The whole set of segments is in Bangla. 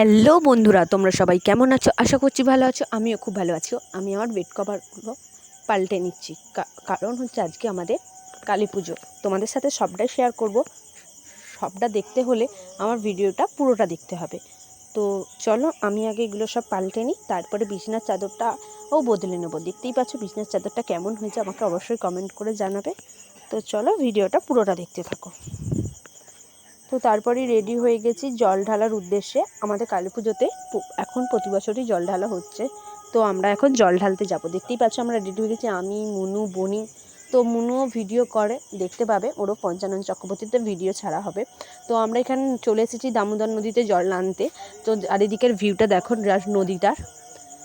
হ্যালো বন্ধুরা, তোমরা সবাই কেমন আছো? আশা করছি ভালো আছো, আমিও খুব ভালো আছি। আমি আমার বেড কভারগুলো পাল্টে নিচ্ছি। কারণ হচ্ছে আজকে আমাদের কালী পুজো। তোমাদের সাথে সবটাই শেয়ার করব। সবটা দেখতে হলে আমার ভিডিওটা পুরোটা দেখতে হবে। তো চলো, আমি আগে এগুলো সব পাল্টে নিই, তারপরে বিছনার চাদরটাও বদলে নেব। দেখতেই পাচ্ছ বিছনার চাদরটা কেমন হয়েছে, আমাকে অবশ্যই কমেন্ট করে জানাবে। তো চলো, ভিডিওটা পুরোটা দেখতে থাকো। তো তারপরে রেডি হয়ে গেছি জল ঢালার উদ্দেশ্যে। আমাদের কালী পুজোতে এখন প্রতি বছরই জল ঢালা হচ্ছে। তো আমরা এখন জল ঢালতে যাব। দেখতেই পাচ্ছ আমরা রেডি হয়ে গেছি, আমি, মুনু, বনি। তো মুনুও ভিডিও করে, দেখতে পাবে। ওরও পঞ্চানন চক্রবর্তীতে ভিডিও ছাড়া হবে। তো আমরা এখানে চলে এসেছি দামোদর নদীতে জল আনতে তো চারিদিকের ভিউটা দেখো নদীটার।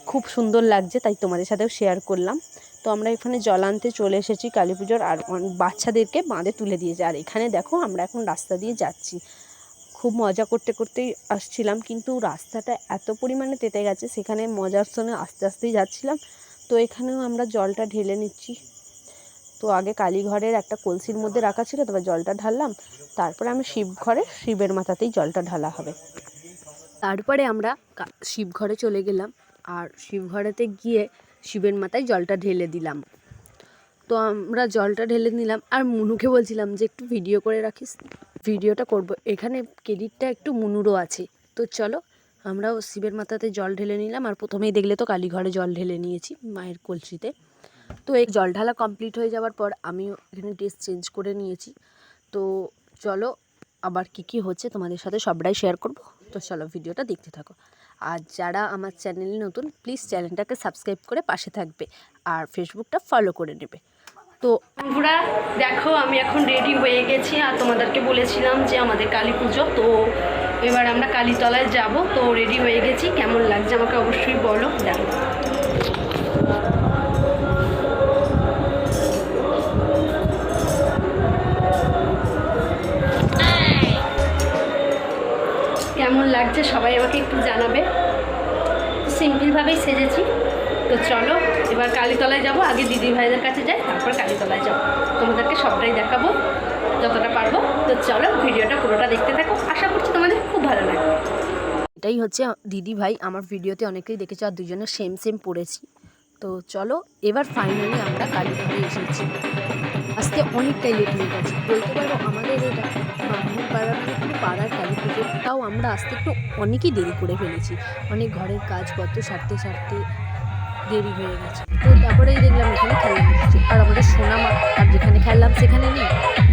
খুব সুন্দর লাগছে, তাই তোমাদের সাথেও শেয়ার করলাম। তো আমরা এখানে জল আনতে চলে এসেছি কালী পুজোর আর বাচ্চাদেরকে বাঁধে তুলে দিয়েছে আর এখানে দেখো আমরা এখন রাস্তা দিয়ে যাচ্ছি। খুব মজা করতে করতেই আসছিলাম কিন্তু রাস্তাটা এত পরিমাণে তেতে গেছে, সেখানে মজার সঙ্গে আস্তে আস্তেই যাচ্ছিলাম। তো এখানেও আমরা জলটা ঢেলে নিচ্ছি। তো আগে কালীঘরের একটা কলসির মধ্যে রাখা ছিল তবে জলটা ঢাললাম। তারপরে আমি শিব ঘরে, শিবের মাথাতেই জলটা ঢালা হবে। তারপরে আমরা কা- শিবঘরে চলে গেলাম। আর শিবঘরেতে গিয়ে শিবের মাথায় জলটা ঢেলে দিলাম। তো আমরা জলটা ঢেলে নিলাম আর মুনুকে বলছিলাম যে একটু ভিডিও করে রাখিস। ভিডিওটা করব। এখানে ক্রেডিটটা একটু মুনুরও আছে। তো চলো, আমরাও শিবের মাথাতে জল ঢেলে নিলাম আর প্রথমেই দেখলে তো কালীঘরে জল ঢেলে নিয়েছি মায়ের কলসিতে। তো এই জল ঢালা কমপ্লিট হয়ে যাওয়ার পর আমিও এখানে ড্রেস চেঞ্জ করে নিয়েছি। তো চলো, আবার কি কি হচ্ছে তোমাদের সাথে সবটাই শেয়ার করব। তো চলো ভিডিওটা দেখতে থাকো। আর যারা আমার চ্যানেলে নতুন প্লিজ চ্যানেলটাকে সাবস্ক্রাইব করে পাশে থাকবে আর ফেসবুকটা ফলো করে নেবে। তো বন্ধুরা, দেখো, আমি এখন রেডি হয়ে গেছি আর তোমাদেরকে বলেছিলাম যে আমাদের কালী পুজো, তো এবার আমরা কালীতলায় যাব। তো রেডি হয়ে গেছি। কেমন লাগছে আমাকে অবশ্যই বলো। দেখো সবাই আমাকে একটু জানাবে। সিম্পলভাবেই সেজেছি। তো চলো, এবার কালীতলায় যাব। আগে দিদি ভাইদের কাছে যাই, তারপর কালীতলায় যাব। তোমাদেরকে সবটাই দেখাবো, যতটা পারব। তো চলো, ভিডিওটা পুরোটা দেখতে থাকো। আশা করছি তোমাদের খুব ভালো লাগবে। এটাই হচ্ছে দিদি ভাই, আমার ভিডিওতে অনেকেই দেখেছ, আর দুজনে সেম সেম পড়েছি। তো চলো, এবার ফাইনালি আমরা কালীতলায় এসেছি। অনেকটাই লেট হয়ে গেছে। বলতে পারব আমাদের এটা ব্রাহ্মণ পাড়ার পুরো পাড়ার কালী পুজো, তাও আমরা আসতে একটু অনেকই দেরি করে ফেলেছি। অনেক ঘরের কাজপত্র সারতে সারতে দেরি হয়ে গেছে। তো তারপরেই দেখলাম এখানে খেলা হচ্ছে। আর আমাদের সোনামা আর যেখানে খেললাম সেখানে নেই,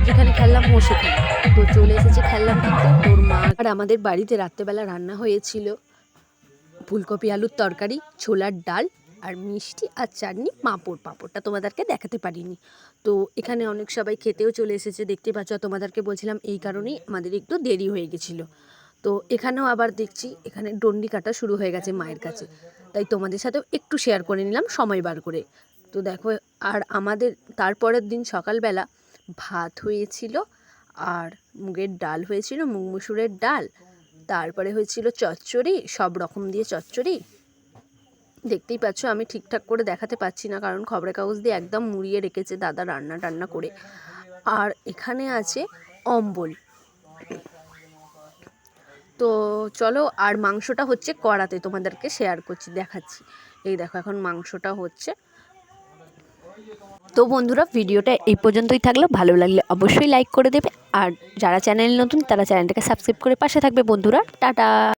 যেখানে খেললাম ও সেখানে। তো চলে এসেছে খেললাম কিন্তু তোর মা। আর আমাদের বাড়িতে রাত্রেবেলা রান্না হয়েছিল ফুলকপি আলুর তরকারি, ছোলার ডাল আর মিষ্টি আর চাটনি পাঁপড় পাঁপড়টা তোমাদেরকে দেখাতে পারিনি। তো এখানে অনেক সবাই খেতেও চলে এসেছে, দেখতে পাচ্ছ? তোমাদেরকে বলছিলাম এই কারণেই আমাদের একটু দেরি হয়ে গেছিল। তো এখানেও আবার দেখছি, এখানে ডন্ডি কাটা শুরু হয়ে গেছে মায়ের কাছে। তাই তোমাদের সাথেও একটু শেয়ার করে নিলাম, সময় বার করে। তো দেখো, আর আমাদের তারপরের দিন সকালবেলা ভাত হয়েছিল আর মুগের ডাল হয়েছিল, মুগ মুসুরের ডাল। তারপরে হয়েছিল চচ্চড়ি, সব রকম দিয়ে চচ্চড়ি। দেখতেই পাচ্ছ, আমি ঠিকঠাক করে দেখাতে পাচ্ছি না, কারণ খবরের কাগজ দিয়ে একদম মুড়িয়ে রেখেছে দাদা রান্না টান্না করে। আর এখানে আছে অম্বল। তো চলো, আর মাংসটা হচ্ছে কড়াতে, তোমাদেরকে শেয়ার করছি, দেখাচ্ছি। এই দেখো, এখন মাংসটা হচ্ছে। তো বন্ধুরা, ভিডিওটা এই পর্যন্তই থাকল। ভালো লাগলে অবশ্যই লাইক করে দেবে। আর যারা চ্যানেল নতুন, তারা চ্যানেলটাকে সাবস্ক্রাইব করে পাশে থাকবে বন্ধুরা। টাটা!